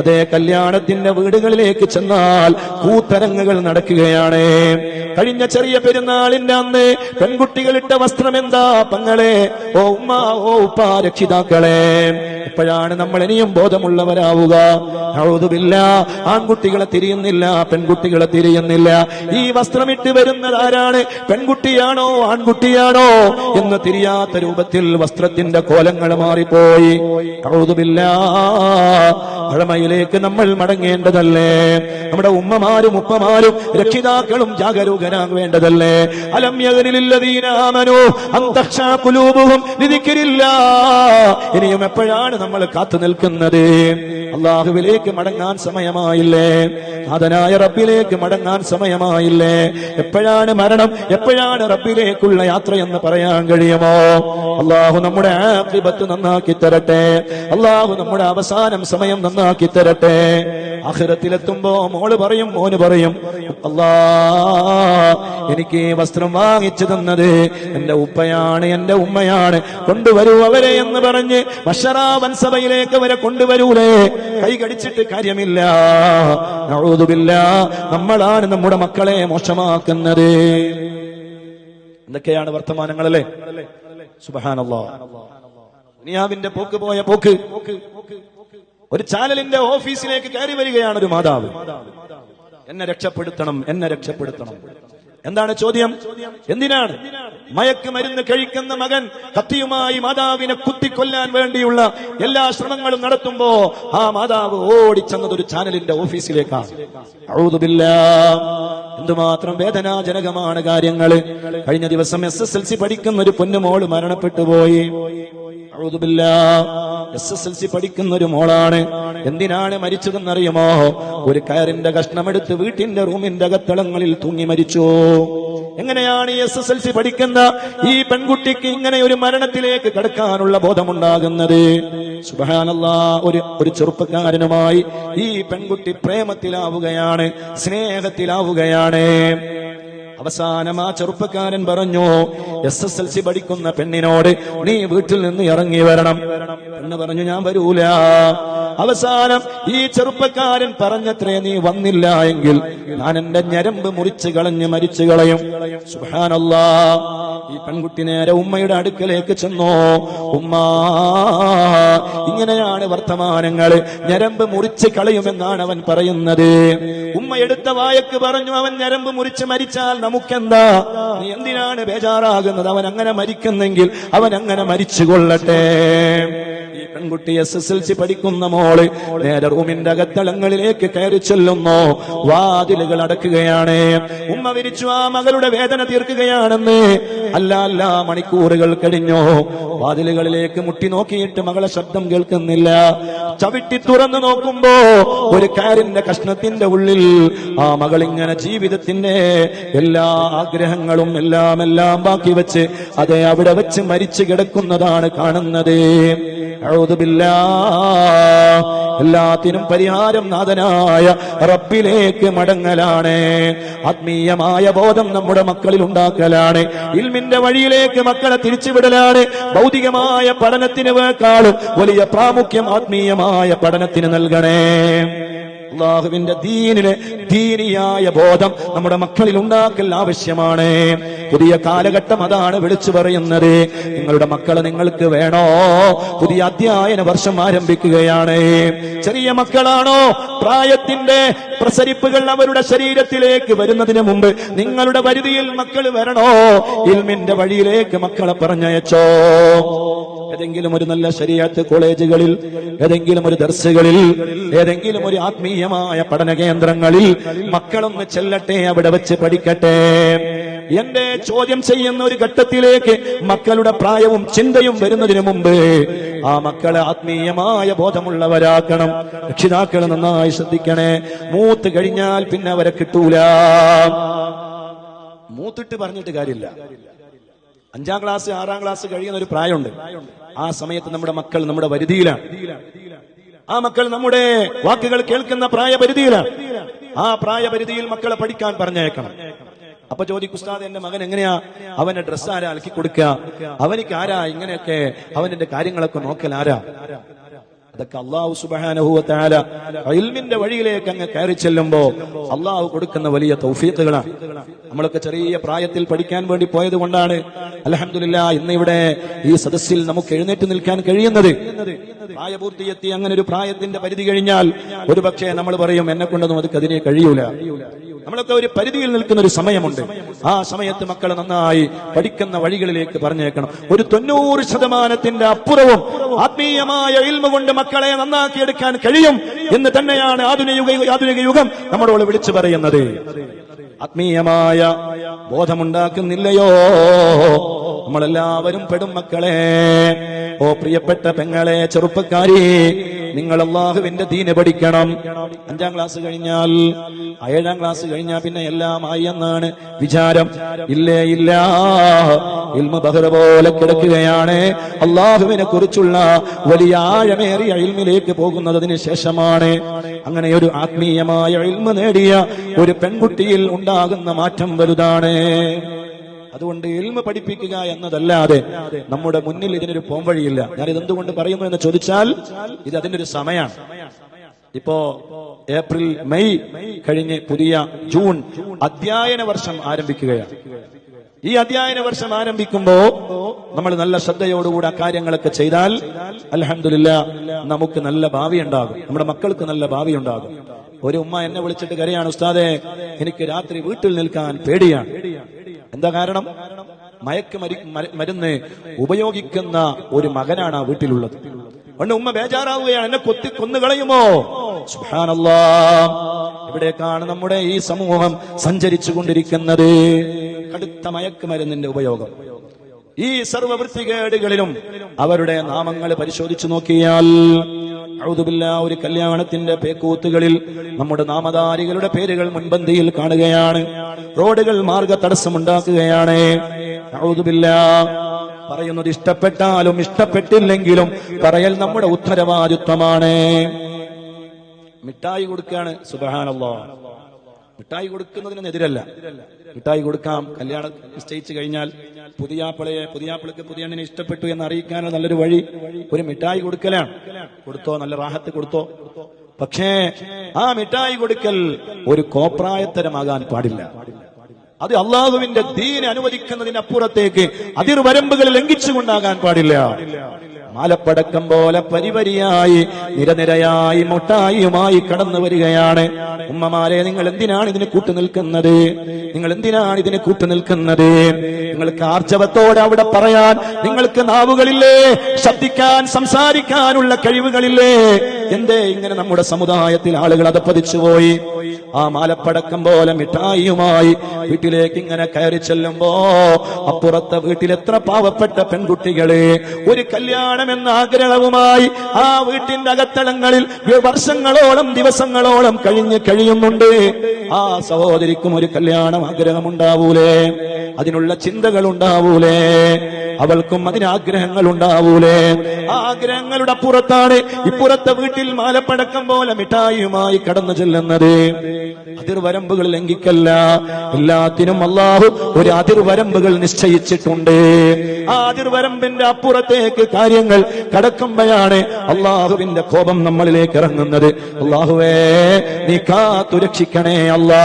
അതേ കല്യാണത്തിന്റെ വീടുകളിലേക്ക് ചെന്നാൽ കൂത്തരങ്ങുകൾ നടക്കുകയാണ്. കഴിഞ്ഞ ചെറിയ പെരുന്നാളിന്റെ അന്ന് പെൺകുട്ടികളിട്ട വസ്ത്രം എന്താ പങ്ങളെ? ഓ ഉമ്മ ഓ ഉപ്പ രക്ഷിതാക്കളെ. ഇപ്പോഴാണ് നമ്മൾ ഇനിയും ബോധമുള്ളവരാവുക. അഴുതുമില്ല ആൺകുട്ടികളെ തിരിയുന്നില്ല പെൺകുട്ടികളെ തിരിയുന്നില്ല. ഈ വസ്ത്രമിട്ട് വരുന്നത് ആരാണ്? പെൺകുട്ടിയാണോ ആൺകുട്ടിയാണോ എന്ന് തിരിയാത്ത രൂപത്തിൽ വസ്ത്രത്തിന്റെ കോലങ്ങൾ മാറിപ്പോയി. ഔദുബില്ല പഴമയിലേക്ക് നമ്മൾ മടങ്ങേണ്ടതല്ലേ? നമ്മുടെ ഉമ്മമാരും ഉപ്പമാരും രക്ഷിതാക്കളും ജാഗരൂകരാകേണ്ടതല്ലേ? അലം യഗനിലില്ലദീനാമനോ അന്തക്ഷാ കുലൂബുഹും നിധിക്കരില്ല. ഇനിയും എപ്പോഴാണ് നമ്മൾ കാത്തു നിൽക്കുന്നത്? അള്ളാഹുവിലേക്ക് മടങ്ങാൻ സമയമായില്ലേ? നാഥനായ റബ്ബിലേക്ക് മടങ്ങാൻ സമയമായില്ലേ? എപ്പോഴാണ് മരണം? എപ്പോഴാണ് റബ്ബിലേക്കുള്ള യാത്ര എന്ന് പറയാൻ കഴിയുമോ? അള്ളാഹു നമ്മുടെ ആഖിബത്ത് നന്നാക്കി തരട്ടെ. അള്ളാഹു നമ്മുടെ അവസാനം സമയം നന്നാക്കി തരട്ടെ. അഹിരത്തിലെത്തുമ്പോ മോൾ പറയും മോന് പറയും അല്ലാ എനിക്ക് വസ്ത്രം വാങ്ങിച്ചു തന്നത് എന്റെ ഉപ്പയാണ് എന്റെ ഉമ്മയാണ്. കൊണ്ടുവരൂ അവരെ എന്ന് പറഞ്ഞ് മഷറാവൻ സഭയിലേക്ക് അവരെ കൊണ്ടുവരൂലേ. കൈ കടിച്ചിട്ട് കാര്യമില്ല. നഊദുബില്ല നമ്മളാണ് നമ്മുടെ മക്കളെ മോശമാക്കുന്നത്. എന്തൊക്കെയാണ് വർത്തമാനങ്ങളല്ലേ? സുബാനുള്ള പോക്ക് പോയ പോക്ക്. ഒരു ചാനലിന്റെ ഓഫീസിലേക്ക് കയറി വരികയാണ് ഒരു മാതാവ്. എന്നെ രക്ഷപ്പെടുത്തണം എന്നെ രക്ഷപ്പെടുത്തണം. എന്താണ് ചോദ്യം? എന്തിനാണ്? മയക്ക് മരുന്ന് കഴിക്കുന്ന മകൻ കത്തിയുമായി മാതാവിനെ കുത്തിക്കൊല്ലാൻ വേണ്ടിയുള്ള എല്ലാ ശ്രമങ്ങളും നടത്തുമ്പോ ആ മാതാവ് ഓടിച്ചെന്നത് ഒരു ചാനലിന്റെ ഓഫീസിലേക്കാണ്. എന്തുമാത്രം വേദനാജനകമാണ് കാര്യങ്ങൾ കഴിഞ്ഞ ദിവസം എസ് എസ് എൽ സി പഠിക്കുന്ന ഒരു പൊന്നുമോൾ മരണപ്പെട്ടു പോയി. എസ് എസ് എൽ സി പഠിക്കുന്ന ഒരു മോളാണ്. എന്തിനാണ് മരിച്ചതെന്നറിയുമോ? ഒരു കയറിന്റെ കഷ്ണമെടുത്ത് വീട്ടിന്റെ റൂമിന്റെ അകത്തളങ്ങളിൽ തൂങ്ങി മരിച്ചു. എങ്ങനെയാണ് എസ് എസ് എൽ സി പഠിക്കുന്ന ഈ പെൺകുട്ടിക്ക് ഇങ്ങനെ ഒരു മരണത്തിലേക്ക് കടക്കാനുള്ള ബോധമുണ്ടാകുന്നത്? സുബഹാനല്ലാ ഒരു ഒരു ചെറുപ്പക്കാരനുമായി ഈ പെൺകുട്ടി പ്രേമത്തിലാവുകയാണ് സ്നേഹത്തിലാവുകയാണ്. അവസാനം ആ ചെറുപ്പക്കാരൻ പറഞ്ഞു എസ് എസ് എൽ സി പഠിക്കുന്ന പെണ്ണിനോട് നീ വീട്ടിൽ നിന്ന് ഇറങ്ങി വരണം. എന്ന് പറഞ്ഞു ഞാൻ വരൂല. അവസാനം ഈ ചെറുപ്പക്കാരൻ പറഞ്ഞത്രേ നീ വന്നില്ല എങ്കിൽ ഞാൻ എന്റെ ഞരമ്പ് മുറിച്ച് കളഞ്ഞ് മരിച്ചു കളയും. സുഹാനല്ലാ ഈ പെൺകുട്ടി നേരെ ഉമ്മയുടെ അടുക്കലേക്ക് ചെന്നോ? ഉമ്മ ഇങ്ങനെയാണ് വർത്തമാനങ്ങൾ ഞരമ്പ് മുറിച്ച് കളയുമെന്നാണ് അവൻ പറയുന്നത്. ഉമ്മ എടുത്ത വായക്ക് പറഞ്ഞു അവൻ ഞരമ്പ് മുറിച്ച് മരിച്ചാൽ നമുക്കെന്താ? നീ എന്തിനാണ് ബേജാറാകുന്നത്? അവൻ അങ്ങനെ മരിക്കുന്നെങ്കിൽ അവൻ അങ്ങനെ മരിച്ചു കൊള്ളട്ടെ പെൺകുട്ടി എസ് എസ് എൽ സി പഠിക്കുന്ന മോൾ നേരെ റൂമിന്റെ അകത്തളങ്ങളിലേക്ക് കയറി ചെല്ലുന്നു. വാതിലുകൾ അടക്കുകയാണ്. ഉമ്മ വിരിച്ചു ആ മകളുടെ വേദന തീർക്കുകയാണെന്ന് അല്ല അല്ല മണിക്കൂറുകൾ കഴിഞ്ഞു. വാതിലുകളിലേക്ക് മുട്ടി നോക്കിയിട്ട് മകളെ ശബ്ദം കേൾക്കുന്നില്ല. ചവിട്ടി തുറന്നു നോക്കുമ്പോ ഒരു കാരിന്റെ കഷ്ണത്തിന്റെ ഉള്ളിൽ ആ മകൾ ഇങ്ങനെ ജീവിതത്തിന്റെ എല്ലാ ആഗ്രഹങ്ങളും എല്ലാം എല്ലാം ബാക്കി വെച്ച് അതെ അവിടെ വെച്ച് മരിച്ചു കിടക്കുന്നതാണ് കാണുന്നത്. എല്ലാത്തിനും പരിഹാരം നാഥനായ റബ്ബിലേക്ക് മടങ്ങലാണ്. ആത്മീയമായ ബോധം നമ്മുടെ മക്കളിൽ ഉണ്ടാക്കലാണ്. ഇൽമിന്റെ വഴിയിലേക്ക് മക്കളെ തിരിച്ചുവിടലാണ്. ഭൗതികമായ പഠനത്തിന് വേക്കാളും വലിയ പ്രാമുഖ്യം ആത്മീയമായ പഠനത്തിന് നൽകണേ. അള്ളാഹുവിന്റെ ദീനിന് ദീനിയായ ബോധം നമ്മുടെ മക്കളിൽ ഉണ്ടാക്കൽ ആവശ്യമാണ്. പുതിയ കാലഘട്ടം അതാണ് വിളിച്ചു പറയുന്നത്. നിങ്ങളുടെ മക്കളെ നിങ്ങൾക്ക് വേണോ? പുതിയ അധ്യയന വർഷം ആരംഭിക്കുകയാണ്. ചെറിയ മക്കളാണോ? പ്രായത്തിന്റെ പ്രസരിപ്പുകൾ അവരുടെ ശരീരത്തിലേക്ക് വരുന്നതിന് മുമ്പ് നിങ്ങളുടെ പരിധിയിൽ മക്കൾ വരണോ? ഇൽമിന്റെ വഴിയിലേക്ക് മക്കളെ പറഞ്ഞയച്ചോ? ഏതെങ്കിലും ഒരു നല്ല ശരിയാത്ത് കോളേജുകളിൽ ഏതെങ്കിലും ഒരു ദർസുകളിൽ ഏതെങ്കിലും ഒരു ആത്മീയമായ പഠന കേന്ദ്രങ്ങളിൽ മക്കളൊന്ന് ചെല്ലട്ടെ അവിടെ വെച്ച് പഠിക്കട്ടെ. എന്റെ ചോദ്യം ചെയ്യുന്ന ഒരു ഘട്ടത്തിലേക്ക് മക്കളുടെ പ്രായവും ചിന്തയും വരുന്നതിന് മുമ്പ് ആ മക്കളെ ആത്മീയമായ ബോധമുള്ളവരാക്കണം. രക്ഷിതാക്കൾ നന്നായി ശ്രദ്ധിക്കണേ. മൂത്ത് കഴിഞ്ഞാൽ പിന്നെ അവരെ കിട്ടൂല. മൂത്തിട്ട് പറഞ്ഞിട്ട് കാര്യമില്ല. അഞ്ചാം ക്ലാസ് ആറാം ക്ലാസ് കഴിയുന്ന ഒരു പ്രായമുണ്ട്. ആ സമയത്ത് നമ്മുടെ മക്കൾ നമ്മുടെ വരുതിയിലാണ് ആ മക്കൾ നമ്മുടെ വാക്കുകൾ കേൾക്കുന്ന പ്രായപരിധിയിലാണ് ആ പ്രായപരിധിയിൽ മക്കളെ പഠിക്കാൻ പറഞ്ഞേക്കണം അപ്പൊ ചോദിക്കും ഉസ്താദ് എന്റെ മകൻ എങ്ങനെയാ? അവന്റെ ഡ്രസ്സ് ആരാ അലക്കി കൊടുക്കുക? അവനിക്ക് ആരാ ഇങ്ങനെയൊക്കെ? അവന്റെ കാര്യങ്ങളൊക്കെ നോക്കൽ ആരാ അതൊക്കെ അള്ളാഹു സുബാനഹുല ഇൽമിന്റെ വഴിയിലേക്ക് അങ്ങ് കയറി ചെല്ലുമ്പോ അള്ളാഹു കൊടുക്കുന്ന വലിയ തൗഫീഖുകളാണ് നമ്മളൊക്കെ ചെറിയ പ്രായത്തിൽ പഠിക്കാൻ വേണ്ടി പോയത് കൊണ്ടാണ്. അലഹമില്ല ഇന്ന് ഇവിടെ ഈ സദസ്സിൽ നമുക്ക് എഴുന്നേറ്റ് നിൽക്കാൻ കഴിയുന്നത്. പ്രായപൂർത്തിയെത്തി അങ്ങനെ ഒരു പ്രായത്തിന്റെ പരിധി കഴിഞ്ഞാൽ ഒരു പക്ഷേ നമ്മൾ പറയും എന്നെ കൊണ്ടൊന്നും അത് അതിനെ കഴിയൂല. നമ്മളൊക്കെ ഒരു പരിധിയിൽ നിൽക്കുന്ന ഒരു സമയമുണ്ട്. ആ സമയത്ത് മക്കളെ നന്നായി പഠിക്കുന്ന വഴികളിലേക്ക് പറഞ്ഞേക്കണം. ഒരു തൊണ്ണൂറ് ശതമാനത്തിന്റെ അപ്പുറവും ആത്മീയമായ ഇൽമ കൊണ്ട് മക്കളെ നന്നാക്കിയെടുക്കാൻ കഴിയും എന്ന് തന്നെയാണ് ആധുനിക ആധുനിക യുഗം നമ്മളോട് വിളിച്ചു പറയുന്നത്. ആത്മീയമായ ബോധമുണ്ടാക്കുന്നില്ലയോ? നമ്മളെല്ലാവരും പെടും മക്കളെ. ഓ പ്രിയപ്പെട്ട പെങ്ങളെ ചെറുപ്പക്കാരി നിങ്ങൾ അള്ളാഹുവിന്റെ ദീന് പഠിക്കണം. അഞ്ചാം ക്ലാസ് കഴിഞ്ഞാൽ ഏഴാം ക്ലാസ് കഴിഞ്ഞാൽ പിന്നെ എല്ലാം ആയി എന്നാണ് വിചാരം. ഇല്ലേ ഇല്ല. ഇൽമ ബഹ്റ പോലെ കിടക്കുകയാണ്. അള്ളാഹുവിനെ കുറിച്ചുള്ള വലിയ ആഴമേറിയ ഇൽമിലേക്ക് പോകുന്നത് അതിന് ശേഷമാണ്. അങ്ങനെ ഒരു ആത്മീയമായ ഇൽമ നേടിയ ഒരു പെൺകുട്ടിയിൽ ഉണ്ടാകുന്ന മാറ്റം വലുതാണ്. അതുകൊണ്ട് എൽമ പഠിപ്പിക്കുക എന്നതല്ലാതെ നമ്മുടെ മുന്നിൽ ഇതിനൊരു പോംവഴിയില്ല. ഞാൻ ഇതെന്തുകൊണ്ട് പറയുന്നു എന്ന് ചോദിച്ചാൽ ഇത് അതിന്റെ ഒരു സമയമാണ് ഇപ്പോ ഏപ്രിൽ മെയ് കഴിഞ്ഞ് പുതിയ ജൂൺ അധ്യയന വർഷം ആരംഭിക്കുകയാണ്. ഈ അധ്യയന വർഷം ആരംഭിക്കുമ്പോ നമ്മൾ നല്ല ശ്രദ്ധയോടുകൂടി ആ കാര്യങ്ങളൊക്കെ ചെയ്താൽ അലഹമില്ല നമുക്ക് നല്ല ഭാവി ഉണ്ടാകും. നമ്മുടെ മക്കൾക്ക് നല്ല ഭാവി ഉണ്ടാകും. ഒരു ഉമ്മ എന്നെ വിളിച്ചിട്ട് കരയാണ് ഉസ്താദെ എനിക്ക് രാത്രി വീട്ടിൽ നിൽക്കാൻ പേടിയാണ്. എന്താ കാരണം? മയക്ക് മരി മരുന്ന് ഉപയോഗിക്കുന്ന ഒരു മകനാണ് ആ വീട്ടിലുള്ളത്. പണ്ട് ഉമ്മ ബേജാറാവുകയാണ്. എന്നെ കൊത്തി കൊന്നുകളയുമോ? ഇവിടെ ഇവിടേക്കാണ് നമ്മുടെ ഈ സമൂഹം സഞ്ചരിച്ചു കൊണ്ടിരിക്കുന്നത് കടുത്ത മയക്ക് മരുന്നിന്റെ ഉപയോഗം. ഈ സർവവൃത്തികേടുകളിലും അവരുടെ നാമങ്ങൾ പരിശോധിച്ചു നോക്കിയാൽ ഒരു കല്യാണത്തിന്റെ പേക്കൂത്തുകളിൽ നമ്മുടെ നാമധാരികളുടെ പേരുകൾ മുൻപന്തിയിൽ കാണുകയാണ്. റോഡുകൾ മാർഗ തടസ്സമുണ്ടാക്കുകയാണ്. പറയുന്നത് ഇഷ്ടപ്പെട്ടാലും ഇഷ്ടപ്പെട്ടില്ലെങ്കിലും പറയൽ നമ്മുടെ ഉത്തരവാദിത്വമാണ്. മിഠായി കൊടുക്കുകയാണ് സുബഹാനല്ലോ. മിഠായി കൊടുക്കുന്നതിനെതിരല്ല. മിഠായി കൊടുക്കാം കല്യാണം നിശ്ചയിച്ചു കഴിഞ്ഞാൽ പുതിയാപ്പിളയെ പുതിയാപ്പിളക്ക് പുതിയണ്ണിനെ ഇഷ്ടപ്പെട്ടു എന്ന് അറിയിക്കാനുള്ള നല്ലൊരു വഴി ഒരു മിഠായി കൊടുക്കലാണ്. കൊടുത്തോ നല്ല റാഹത്ത് കൊടുത്തോ. പക്ഷേ ആ മിഠായി കൊടുക്കൽ ഒരു കോപ്രായത്തരമാകാൻ പാടില്ല. അത് അള്ളാഹുവിന്റെ ദീൻ അനുവദിക്കുന്നതിനപ്പുറത്തേക്ക് അതിർവരമ്പുകൾ ലംഘിച്ചുകൊണ്ടാകാൻ പാടില്ല. മാലപ്പടക്കം പോലെ പരിപരിയായി നിരനിരയായി മുട്ടായിയുമായി കടന്നു വരികയാണ്. ഉമ്മമാരെ നിങ്ങൾ എന്തിനാണ് ഇതിന് കൂട്ടു നിൽക്കുന്നത്? നിങ്ങൾ എന്തിനാണ് ഇതിന് കൂട്ടു നിൽക്കുന്നത്? നിങ്ങൾക്ക് ആർജവത്തോടെ അവിടെ പറയാൻ നിങ്ങൾക്ക് നാവുകളില്ലേ? ശബ്ദിക്കാൻ സംസാരിക്കാനുള്ള കഴിവുകളില്ലേ? എന്തേ ഇങ്ങനെ നമ്മുടെ സമുദായത്തിൽ ആളുകൾ അതപ്പതിച്ചു പോയി ആ മാലപ്പടക്കം പോലെ മിഠായിയുമായി വീട്ടിലേക്ക് ഇങ്ങനെ കയറി ചെല്ലുമ്പോ അപ്പുറത്തെ വീട്ടിൽ എത്ര പാവപ്പെട്ട പെൺകുട്ടികളെ. ഒരു കല്യാണം എന്ന ആഗ്രഹവുമായി ആ വീട്ടിന്റെ അകത്തളങ്ങളിൽ വർഷങ്ങളോളം ദിവസങ്ങളോളം കഴിഞ്ഞ് കഴിയുന്നുണ്ട്. ആ സഹോദരിക്കും ഒരു കല്യാണം ആഗ്രഹമുണ്ടാവൂലേ? അതിനുള്ള ചിന്തകൾ ഉണ്ടാവൂലേ അവൾക്കും അതിന് ആഗ്രഹങ്ങൾ ഉണ്ടാവൂലേ ആഗ്രഹങ്ങളുടെ അപ്പുറത്താണ് ഇപ്പുറത്തെ വീട്ടിൽ മാലപ്പടക്കം പോലെ മിഠായിയുമായി കടന്നു ചെല്ലുന്നത്. അതിർവരമ്പുകൾ ലംഘിക്കല്ല. എല്ലാത്തിനും അള്ളാഹു ഒരു അതിർവരമ്പുകൾ നിശ്ചയിച്ചിട്ടുണ്ട്. ആ അതിർവരമ്പിന്റെ അപ്പുറത്തേക്ക് കാര്യങ്ങൾ കടക്കുമ്പോഴാണ് അള്ളാഹുവിന്റെ കോപം നമ്മളിലേക്ക് ഇറങ്ങുന്നത്. അള്ളാഹുവേ നീ കാത്തുരക്ഷിക്കണേ അല്ലാ